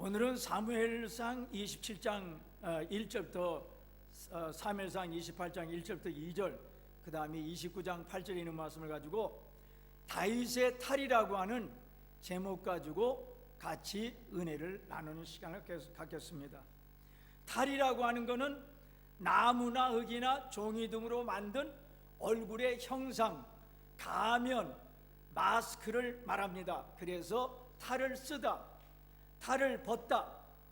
오늘은 사무엘상 27장 1절부터 사무엘상 28장 1절부터 2절 그 다음에 29장 8절에 있는 말씀을 가지고 다윗의 탈이라고 하는 제목 가지고 같이 은혜를 나누는 시간을 갖겠습니다. 탈이라고 하는 것은 나무나 흙이나 종이 등으로 만든 얼굴의 형상, 가면, 마스크를 말합니다. 그래서 탈을 쓰다, 탈을 벗다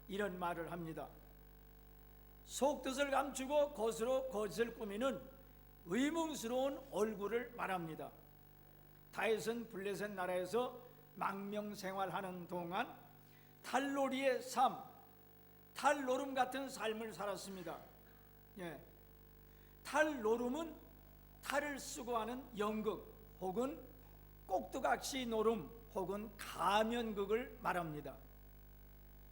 이런 말을 합니다. 속뜻을 감추고 겉으로 거짓을 꾸미는 의문스러운 얼굴을 말합니다. 다윗은 블레셋 나라에서 망명 생활하는 동안 탈놀이의 삶, 탈노름 같은 삶을 살았습니다. 예. 탈노름은 탈을 쓰고 하는 연극 혹은 꼭두각시 노름 혹은 가면극을 말합니다.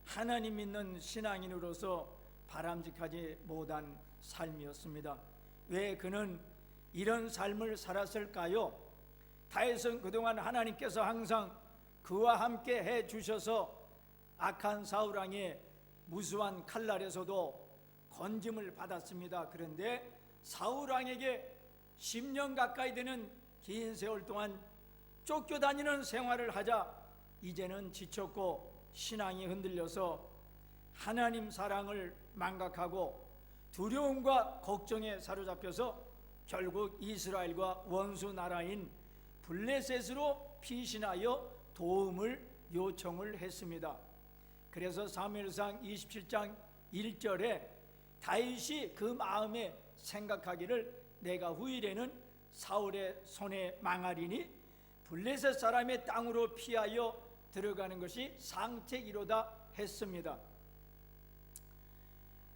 하나님 믿는 신앙인으로서 바람직하지 못한 삶이었습니다. 왜 그는 이런 삶을 살았을까요? 다윗은 그동안 하나님께서 항상 그와 함께 해 주셔서 악한 사울 왕의 무수한 칼날에서도 건짐을 받았습니다. 그런데 사울 왕에게 10년 가까이 되는 긴 세월 동안 쫓겨다니는 생활을 하자 이제는 지쳤고 신앙이 흔들려서 하나님 사랑을 망각하고 두려움과 걱정에 사로잡혀서 결국 이스라엘과 원수 나라인 블레셋으로 피신하여 도움을 요청을 했습니다. 그래서 사무엘상 27장 1절에 다윗이 그 마음에 생각하기를 내가 후일에는 사울의 손에 망하리니 블레셋 사람의 땅으로 피하여 들어가는 것이 상책이로다 했습니다.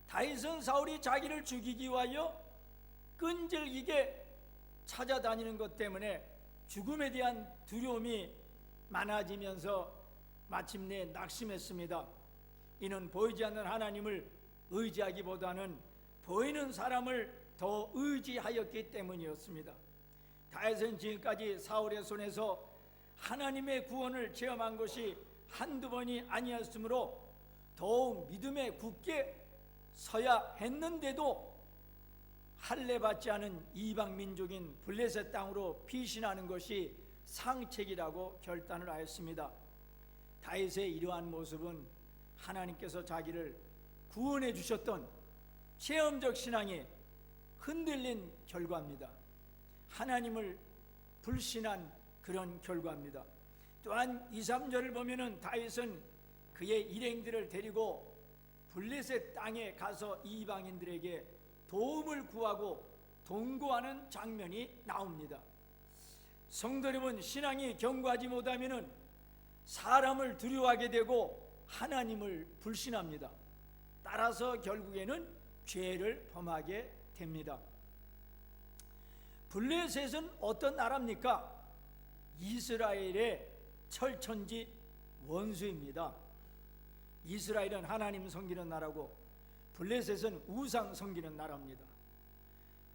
다윗은 사울이 자기를 죽이기 위하여 끈질기게 찾아다니는 것 때문에 죽음에 대한 두려움이 많아지면서 마침내 낙심했습니다. 이는 보이지 않는 하나님을 의지하기보다는 보이는 사람을 더 의지하였기 때문이었습니다. 다윗은 지금까지 사울의 손에서 하나님의 구원을 체험한 것이 한두 번이 아니었으므로 더욱 믿음에 굳게 서야 했는데도 할례 받지 않은 이방 민족인 블레셋 땅으로 피신하는 것이 상책이라고 결단을 하였습니다. 다윗의 이러한 모습은 하나님께서 자기를 구원해 주셨던 체험적 신앙이 흔들린 결과입니다. 하나님을 불신한 그런 결과입니다. 또한 2, 3절을 보면은 다윗은 그의 일행들을 데리고 블레셋 땅에 가서 이방인들에게 도움을 구하고 동거하는 장면이 나옵니다. 성도 여러분, 신앙이 견고하지 못하면은 사람을 두려워하게 되고 하나님을 불신합니다. 따라서 결국에는 죄를 범하게 됩니다. 블레셋은 어떤 나라입니까? 이스라엘의 철천지 원수입니다. 이스라엘은 하나님 섬기는 나라고 블레셋은 우상 섬기는 나라입니다.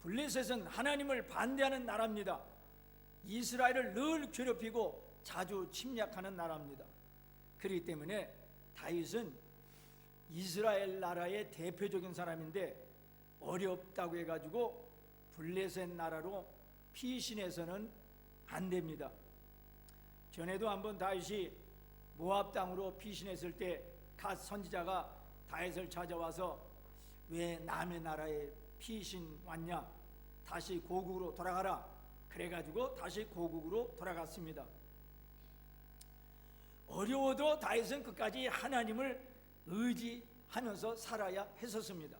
블레셋은 하나님을 반대하는 나라입니다. 이스라엘을 늘 괴롭히고 자주 침략하는 나라입니다. 그렇기 때문에 다윗은 이스라엘 나라의 대표적인 사람인데 어렵다고 해가지고 블레셋 나라로 피신해서는 안 됩니다. 전에도 한번 다윗이 모압 땅으로 피신했을 때 갓 선지자가 다윗을 찾아와서 왜 남의 나라에 피신 왔냐? 다시 고국으로 돌아가라. 그래 가지고 다시 고국으로 돌아갔습니다. 어려워도 다윗은 끝까지 하나님을 의지하면서 살아야 했었습니다.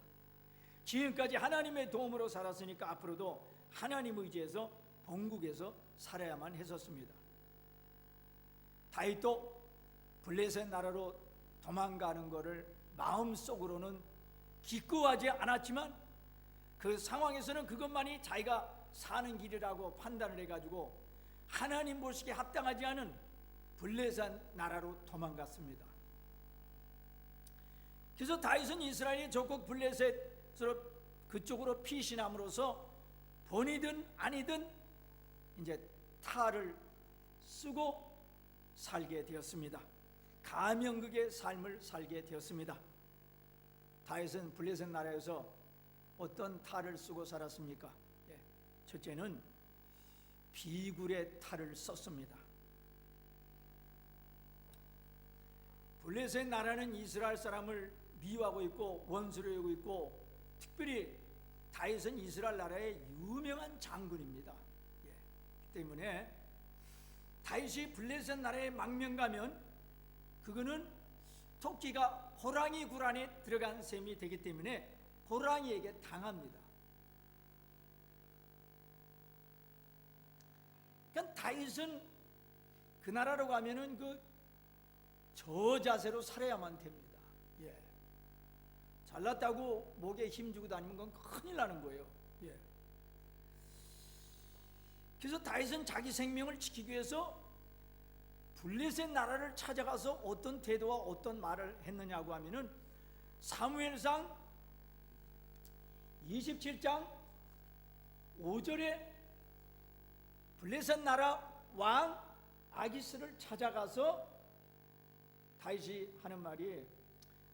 지금까지 하나님의 도움으로 살았으니까 앞으로도 하나님 의지해서 본국에서 살아야만 했었습니다. 다윗도 블레셋 나라로 도망가는 것을 마음속으로는 기꺼워하지 않았지만 그 상황에서는 그것만이 자기가 사는 길이라고 판단을 해가지고 하나님 보시기에 합당하지 않은 블레셋 나라로 도망갔습니다. 그래서 다윗은 이스라엘의 조국 블레셋으로 그쪽으로 피신함으로써 본이든 아니든 이제 탈을 쓰고 살게 되었습니다. 가명극의 삶을 살게 되었습니다. 다윗은 블레셋 나라에서 어떤 탈을 쓰고 살았습니까? 예, 첫째는 비굴의 탈을 썼습니다. 블레셋 나라는 이스라엘 사람을 미워하고 있고 원수로 여기고 있고 특별히 다윗은 이스라엘 나라의 유명한 장군입니다. 예, 그 때문에 다윗이 블레셋 나라에 망명 가면 그거는 토끼가 호랑이 굴 안에 들어간 셈이 되기 때문에 호랑이에게 당합니다. 그러니까 다윗은 그 나라로 가면은 그 저자세로 살아야만 됩니다. 예. 잘났다고 목에 힘 주고 다니는 건 큰일 나는 거예요. 예. 그래서 다윗은 자기 생명을 지키기 위해서 블레셋 나라를 찾아가서 어떤 태도와 어떤 말을 했느냐고 하면은 사무엘상 27장 5절에 블레셋 나라 왕 아기스를 찾아가서 다윗이 하는 말이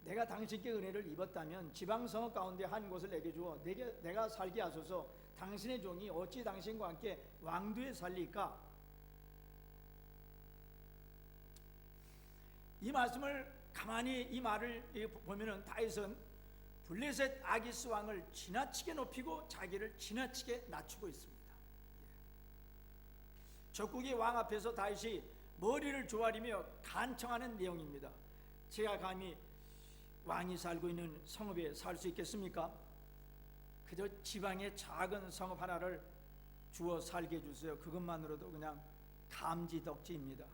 내가 당신께 은혜를 입었다면 지방 성읍 가운데 한 곳을 내게 주어 내게 내가 살게 하소서 당신의 종이 어찌 당신과 함께 왕도에 살리까 이 말씀을 가만히 이 말을 보면은 다윗은 블레셋 아기스 왕을 지나치게 높이고 자기를 지나치게 낮추고 있습니다. 적국의 왕 앞에서 다윗이 머리를 조아리며 간청하는 내용입니다. 제가 감히 왕이 살고 있는 성읍에 살 수 있겠습니까? 그저 지방의 작은 성읍 하나를 주어 살게 해주세요. 그것만으로도 그냥 감지덕지입니다.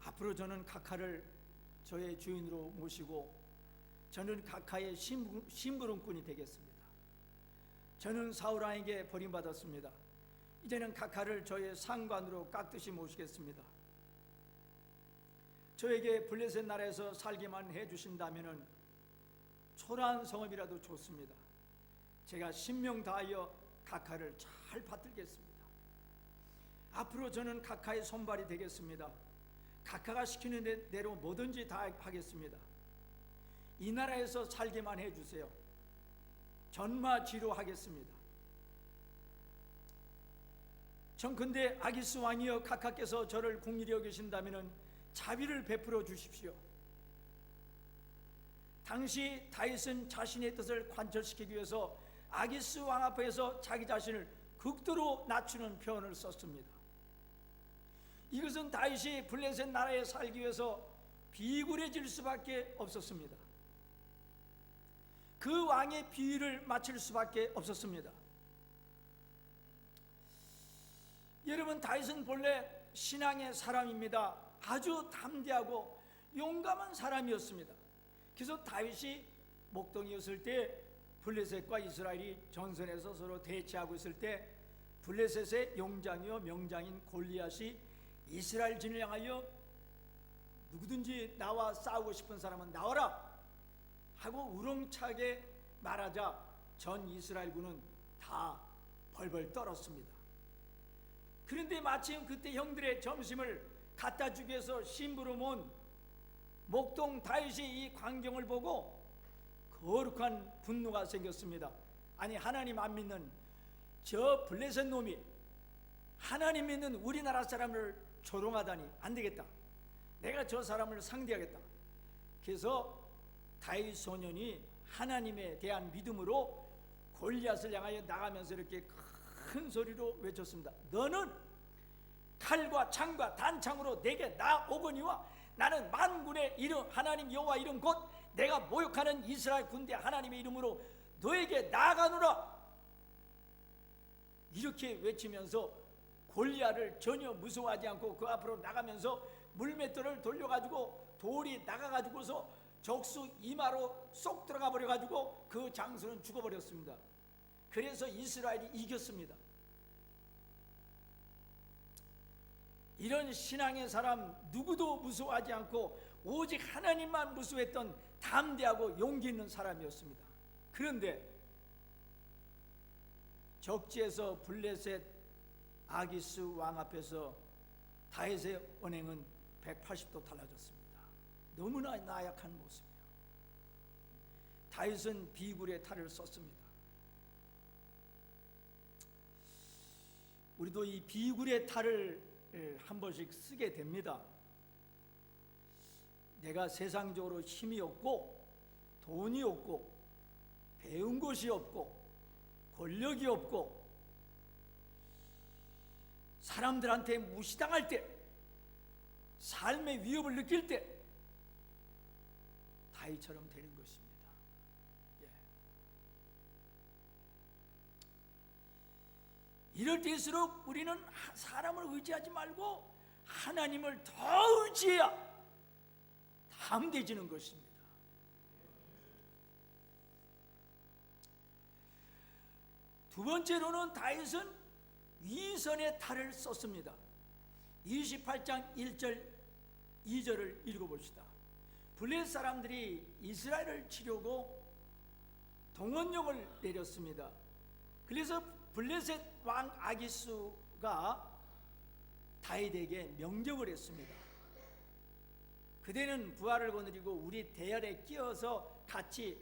앞으로 저는 카카를 저의 주인으로 모시고 저는 카카의 심부, 심부름꾼이 되겠습니다. 저는 사울왕에게 버림받았습니다. 이제는 카카를 저의 상관으로 깍듯이 모시겠습니다. 저에게 블레셋 나라에서 살기만 해주신다면 초라한 성읍이라도 좋습니다. 제가 신명 다하여 카카를 잘 받들겠습니다. 앞으로 저는 카카의 손발이 되겠습니다. 각하가 시키는 대로 뭐든지 다 하겠습니다. 이 나라에서 살게만 해주세요. 전마지로 하겠습니다. 전 근데 아기스 왕이여 각하께서 저를 궁일히 여기신다면 자비를 베풀어 주십시오. 당시 다윗은 자신의 뜻을 관철시키기 위해서 아기스 왕 앞에서 자기 자신을 극도로 낮추는 표현을 썼습니다. 이것은 다윗이 블레셋 나라에 살기 위해서 비굴해질 수밖에 없었습니다. 그 왕의 비위를 맞출 수밖에 없었습니다. 여러분 다윗은 본래 신앙의 사람입니다. 아주 담대하고 용감한 사람이었습니다. 그래서 다윗이 목동이었을 때 블레셋과 이스라엘이 전선에서 서로 대치하고 있을 때 블레셋의 용장이요 명장인 골리앗이 이스라엘 진을 향하여 누구든지 나와 싸우고 싶은 사람은 나와라 하고 우렁차게 말하자 전 이스라엘군은 다 벌벌 떨었습니다. 그런데 마침 그때 형들의 점심을 갖다 주기 위해서 심부름 온 목동 다윗이 이 광경을 보고 거룩한 분노가 생겼습니다. 아니 하나님 안 믿는 저 블레셋 놈이 하나님 믿는 우리나라 사람을 조롱하다니 안 되겠다. 내가 저 사람을 상대하겠다. 그래서 다윗 소년이 하나님에 대한 믿음으로 골리앗을 향하여 나가면서 이렇게 큰 소리로 외쳤습니다. 너는 칼과 창과 단창으로 내게 나오거니와 나는 만군의 이름 하나님 여호와 이름 곧 내가 모욕하는 이스라엘 군대 하나님의 이름으로 너에게 나아가노라 이렇게 외치면서 골리앗을 전혀 무서워하지 않고 그 앞으로 나가면서 물맷돌을 돌려가지고 돌이 나가가지고서 적수 이마로 쏙 들어가 버려가지고 그 장수는 죽어버렸습니다. 그래서 이스라엘이 이겼습니다. 이런 신앙의 사람 누구도 무서워하지 않고 오직 하나님만 무서워했던 담대하고 용기 있는 사람이었습니다. 그런데 적지에서 블레셋 아기스 왕 앞에서 다윗의 언행은 180도 달라졌습니다. 너무나 나약한 모습이에요. 다윗은 비굴의 탈을 썼습니다. 우리도 이 비굴의 탈을 예, 한 번씩 쓰게 됩니다. 내가 세상적으로 힘이 없고 돈이 없고 배운 것이 없고 권력이 없고 사람들한테 무시당할 때 삶의 위협을 느낄 때 다이처럼 되는 것입니다. 예. 이럴 때일수록 우리는 하- 사람을 의지하지 말고 하나님을 더 의지해야 담대해지는 것입니다. 두 번째로는 다윗은 위선의 탈을 썼습니다. 28장 1절 2절을 읽어봅시다. 블레 사람들이 이스라엘을 치려고 동원령을 내렸습니다. 그래서 블레셋 왕 아기수가 다윗에게 명령을 했습니다. 그대는 부하를 거느리고 우리 대열에 끼어서 같이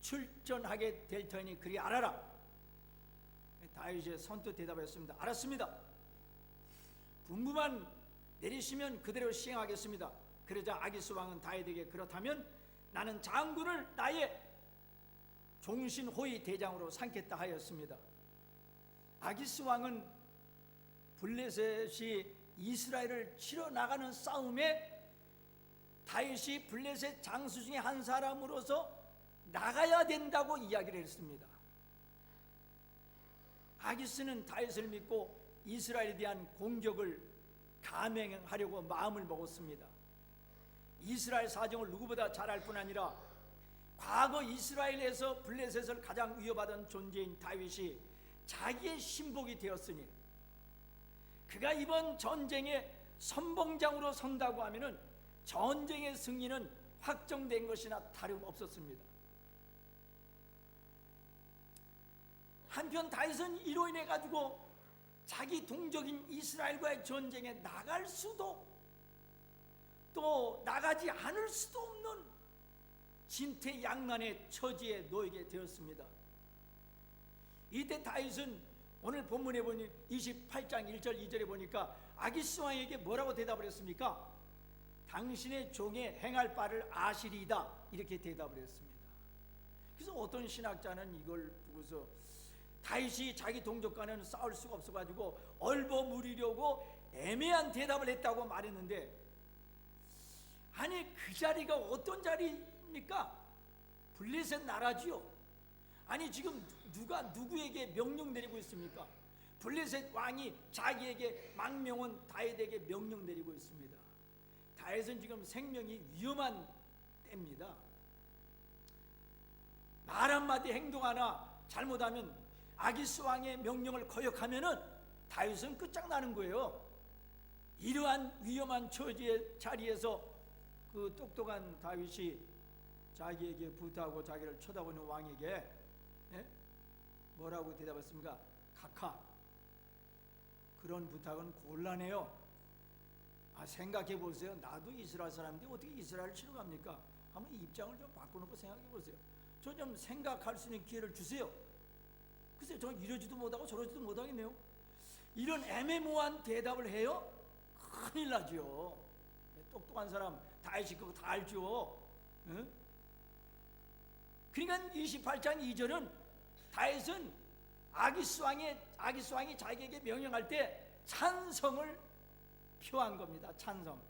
출전하게 될 터니 그리 알아라. 다윗이 선뜻 대답했습니다. 알았습니다. 분부만 내리시면 그대로 시행하겠습니다. 그러자 아기스 왕은 다윗에게 그렇다면 나는 장군을 나의 종신 호위 대장으로 삼겠다 하였습니다. 아기스 왕은 블레셋이 이스라엘을 치러 나가는 싸움에 다윗이 블레셋 장수 중에 한 사람으로서 나가야 된다고 이야기를 했습니다. 아기스는 다윗을 믿고 이스라엘에 대한 공격을 감행하려고 마음을 먹었습니다. 이스라엘 사정을 누구보다 잘 알 뿐 아니라 과거 이스라엘에서 블레셋을 가장 위협하던 존재인 다윗이 자기의 신복이 되었으니 그가 이번 전쟁의 선봉장으로 선다고 하면은 전쟁의 승리는 확정된 것이나 다름없었습니다. 한편 다윗은 이로 인해 가지고 자기 동족인 이스라엘과의 전쟁에 나갈 수도 또 나가지 않을 수도 없는 진퇴양난의 처지에 놓이게 되었습니다. 이때 다윗은 오늘 본문에 보니 28장 1절 2절에 보니까 아기스 왕에게 뭐라고 대답을 했습니까? 당신의 종의 행할 바를 아시리이다 이렇게 대답을 했습니다. 그래서 어떤 신학자는 이걸 보고서 다윗이 자기 동족과는 싸울 수가 없어가지고 얼버무리려고 애매한 대답을 했다고 말했는데 아니 그 자리가 어떤 자리입니까? 블레셋 나라지요. 아니 지금 누가 누구에게 명령 내리고 있습니까? 블레셋 왕이 자기에게 망명은 다윗에게 명령 내리고 있습니다. 다윗은 지금 생명이 위험한 때입니다. 말 한마디 행동 하나 잘못하면 아기스 왕의 명령을 거역하면은 다윗은 끝장나는 거예요. 이러한 위험한 처지의 자리에서 그 똑똑한 다윗이 자기에게 부탁하고 자기를 쳐다보는 왕에게 예? 뭐라고 대답했습니까? 각하 그런 부탁은 곤란해요. 아 생각해 보세요. 나도 이스라엘 사람인데 어떻게 이스라엘을 치러 갑니까? 한번 입장을 좀 바꿔놓고 생각해 보세요. 저 좀 생각할 수 있는 기회를 주세요. 글쎄 저 이러지도 못하고 저러지도 못하겠네요. 이런 애매모호한 대답을 해요? 큰일 나죠. 똑똑한 사람 다윗이 그거 다 알죠. 응? 그러니까 28장 2절은 다윗은 아기스 왕의 아기스 왕이 자기에게 명령할 때 찬성을 표한 겁니다. 찬성.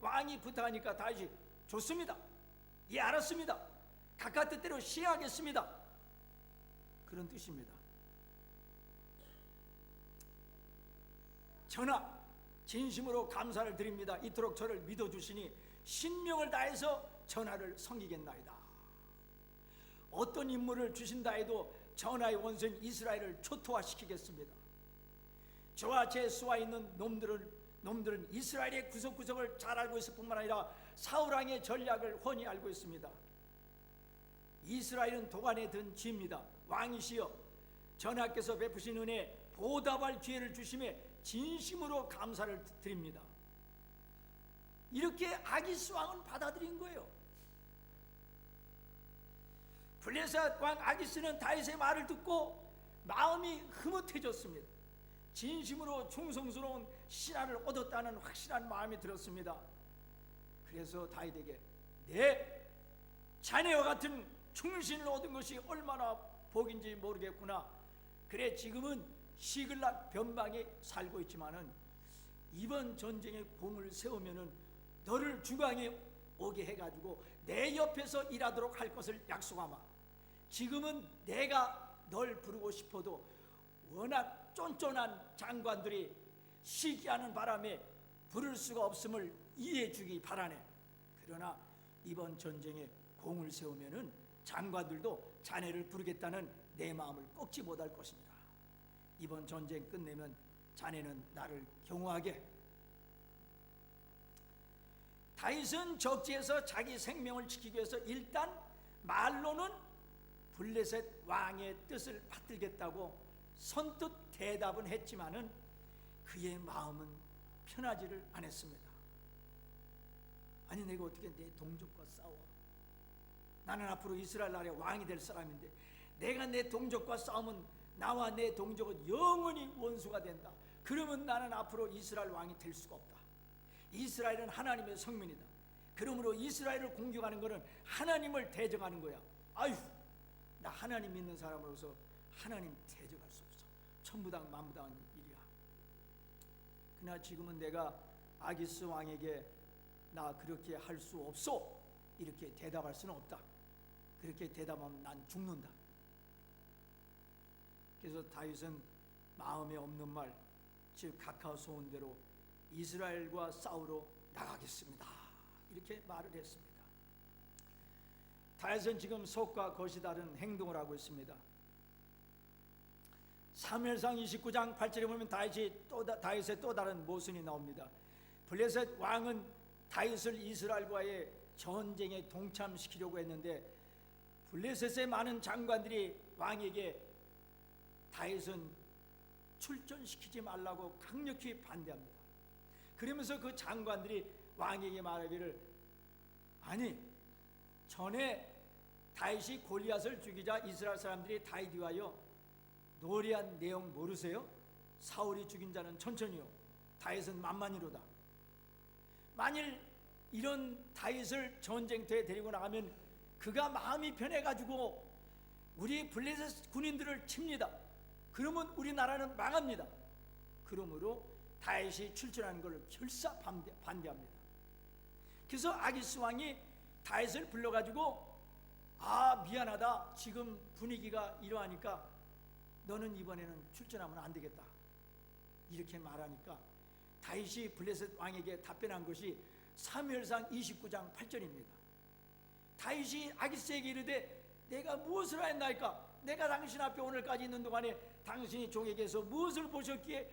왕이 부탁하니까 다윗이 좋습니다. 예 알았습니다. 각각 뜻대로 시행하겠습니다. 그런 뜻입니다. 전하, 진심으로 감사를 드립니다. 이토록 저를 믿어주시니 신명을 다해서 전하를 섬기겠나이다. 어떤 임무를 주신다 해도 전하의 원수인 이스라엘을 초토화시키겠습니다. 저와 제 수와 있는 놈들은 놈들은 이스라엘의 구석구석을 잘 알고 있을 뿐만 아니라 사울 왕의 전략을 훤히 알고 있습니다. 이스라엘은 도관에 든 쥐입니다. 왕이시여 전하께서 베푸신 은혜 보답할 기회를 주심에 진심으로 감사를 드립니다. 이렇게 아기스 왕은 받아들인 거예요. 블레셋 왕 아기스는 다윗의 말을 듣고 마음이 흐뭇해졌습니다. 진심으로 충성스러운 신하를 얻었다는 확실한 마음이 들었습니다. 그래서 다윗에게 내 자네와 같은 충신을 얻은 것이 얼마나 복인지 모르겠구나. 그래 지금은 시글락 변방에 살고 있지만은 이번 전쟁에 공을 세우면은 너를 중앙에 오게 해가지고 내 옆에서 일하도록 할 것을 약속하마. 지금은 내가 널 부르고 싶어도 워낙 쫀쫀한 장관들이 시기하는 바람에 부를 수가 없음을 이해해 주기 바라네. 그러나 이번 전쟁에 공을 세우면은 장관들도 자네를 부르겠다는 내 마음을 꺾지 못할 것입니다. 이번 전쟁 끝내면 자네는 나를 경호하게. 다윗은 적지에서 자기 생명을 지키기 위해서 일단 말로는 블레셋 왕의 뜻을 받들겠다고 선뜻 대답은 했지만은 그의 마음은 편하지를 않았습니다. 아니 내가 어떻게 내 동족과 싸워? 나는 앞으로 이스라엘 나라의 왕이 될 사람인데 내가 내 동족과 싸우면 나와 내 동족은 영원히 원수가 된다. 그러면 나는 앞으로 이스라엘 왕이 될 수가 없다. 이스라엘은 하나님의 성민이다. 그러므로 이스라엘을 공격하는 것은 하나님을 대적하는 거야. 아유, 나 하나님 믿는 사람으로서 하나님 대적할 수 없어. 천부당 일이야. 그러나 지금은 내가 아기스 왕에게 나 그렇게 할 수 없어. 이렇게 대답할 수는 없다. 그렇게 대답하면 난 죽는다. 그래서 다윗은 마음에 없는 말, 즉 각하 소원대로 이스라엘과 싸우러 나가겠습니다. 이렇게 말을 했습니다. 다윗은 지금 속과 겉이 다른 행동을 하고 있습니다. 사무엘상 29장 8절에 보면 다윗이 또 다- 다윗의 또 다른 모순이 나옵니다. 블레셋 왕은 다윗을 이스라엘과의 전쟁에 동참시키려고 했는데 블레셋의 많은 장관들이 왕에게 다윗은 출전시키지 말라고 강력히 반대합니다. 그러면서 그 장관들이 왕에게 말하기를 아니 전에 다윗이 골리앗을 죽이자 이스라엘 사람들이 다윗 위하여 노래한 내용 모르세요? 사울이 죽인 자는 천천히요 다윗은 만만히로다. 만일 이런 다윗을 전쟁터에 데리고 나가면 그가 마음이 변해가지고 우리 블레셋 군인들을 칩니다. 그러면 우리나라는 망합니다. 그러므로 다윗이 출전하는 것을 결사 반대, 반대합니다. 그래서 아기스 왕이 다윗을 불러가지고 아 미안하다 지금 분위기가 이러하니까 너는 이번에는 출전하면 안 되겠다. 이렇게 말하니까 다윗이 블레셋 왕에게 답변한 것이 사무엘상 29장 8절입니다. 다윗이 아기스에게 이르되 내가 무엇을 하였나이까? 내가 당신 앞에 오늘까지 있는 동안에 당신이 종에게서 무엇을 보셨기에?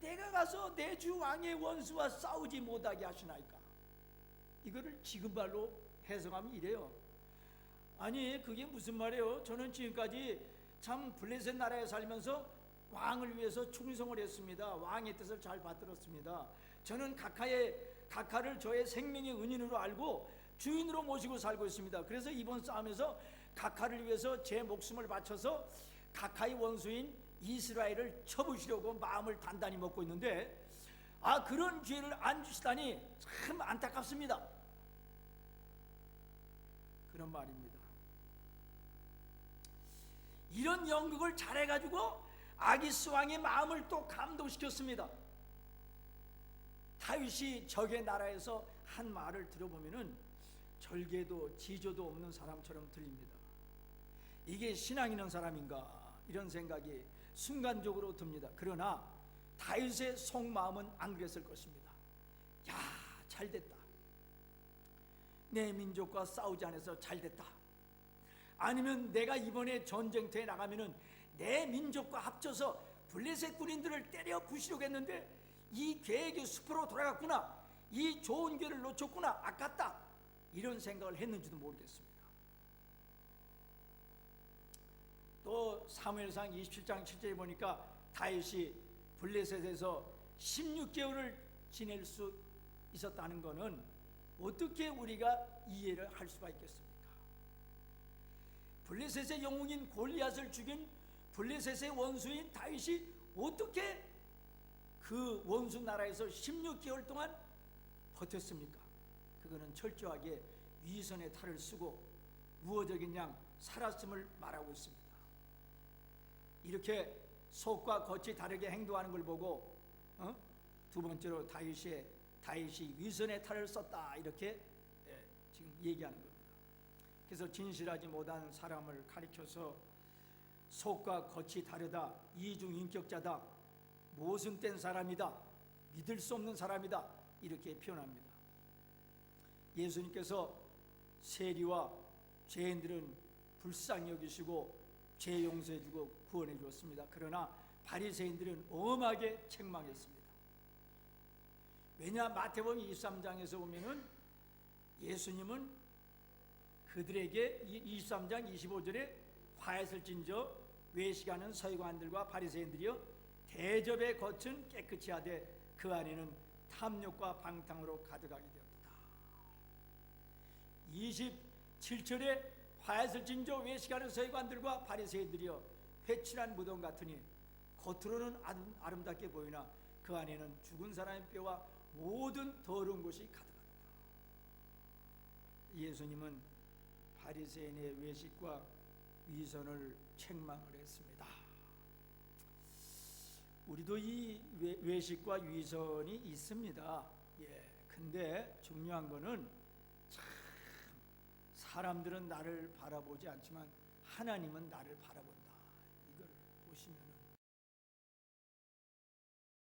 내가 가서 내 주 왕의 원수와 싸우지 못하게 하시나이까? 이거를 지금 발로 해석하면 이래요. 아니 그게 무슨 말이에요? 저는 지금까지 참 블레셋 나라에 살면서 왕을 위해서 충성을 했습니다 왕의 뜻을 잘 받들었습니다 저는 각하의 각하를 저의 생명의 은인으로 알고 주인으로 모시고 살고 있습니다 그래서 이번 싸움에서 각하를 위해서 제 목숨을 바쳐서 각하의 원수인 이스라엘을 쳐부시려고 마음을 단단히 먹고 있는데 아 그런 기회를 안 주시다니 참 안타깝습니다. 그런 말입니다. 이런 연극을 잘해가지고 아기스 왕의 마음을 또 감동시켰습니다. 다윗이 적의 나라에서 한 말을 들어보면은 절개도 지조도 없는 사람처럼 들립니다. 이게 신앙 있는 사람인가 이런 생각이 순간적으로 듭니다. 그러나 다윗의 속마음은 안 그랬을 것입니다. 야, 잘 됐다. 내 민족과 싸우지 않아서 잘 됐다. 아니면 내가 이번에 전쟁터에 나가면은 내 민족과 합쳐서 블레셋 군인들을 때려 부시려고 했는데 이 계획이 숲으로 돌아갔구나. 이 좋은 기회를 놓쳤구나. 아깝다. 이런 생각을 했는지도 모르겠습니다. 또 사무엘상 27장 7절에 보니까 다윗이 블레셋에서 16개월을 지낼 수 있었다는 것은 어떻게 우리가 이해를 할 수가 있겠습니까? 블레셋의 영웅인 골리앗을 죽인 블레셋의 원수인 다윗이 어떻게 그 원수 나라에서 16개월 동안 버텼습니까? 그거는 철저하게 위선의 탈을 쓰고 무어적인 양 살았음을 말하고 있습니다. 이렇게 속과 겉이 다르게 행동하는 걸 보고 어? 두 번째로 다윗이 다윗이 위선의 탈을 썼다 이렇게 예, 지금 얘기하는 겁니다. 그래서 진실하지 못한 사람을 가리켜서 속과 겉이 다르다 이중 인격자다 모순된 사람이다 믿을 수 없는 사람이다 이렇게 표현합니다. 예수님께서 세리와 죄인들은 불쌍히 여기시고 죄 용서해 주고 구원해 주었습니다. 그러나 바리새인들은 엄하게 책망했습니다. 왜냐 마태복음 23장에서 보면은 예수님은 그들에게 23장 25절에 화해를 진저 외식하는 서기관들과 바리새인들이여 대접에 거친 깨끗이 하되 그 안에는 탐욕과 방탕으로 가득하게 되었다. 27절에 화해를 진저 외식하는 서기관들과 바리새인들이여 회칠한 무덤 같으니 겉으로는 아름- 아름답게 보이나 그 안에는 죽은 사람의 뼈와 모든 더러운 것이 가득하다. 예수님은 바리새인의 외식과 위선을 책망을 했습니다. 우리도 이 외- 외식과 위선이 있습니다. 예. 근데 중요한 거는 참 사람들은 나를 바라보지 않지만 하나님은 나를 바라본다. 이걸 보시면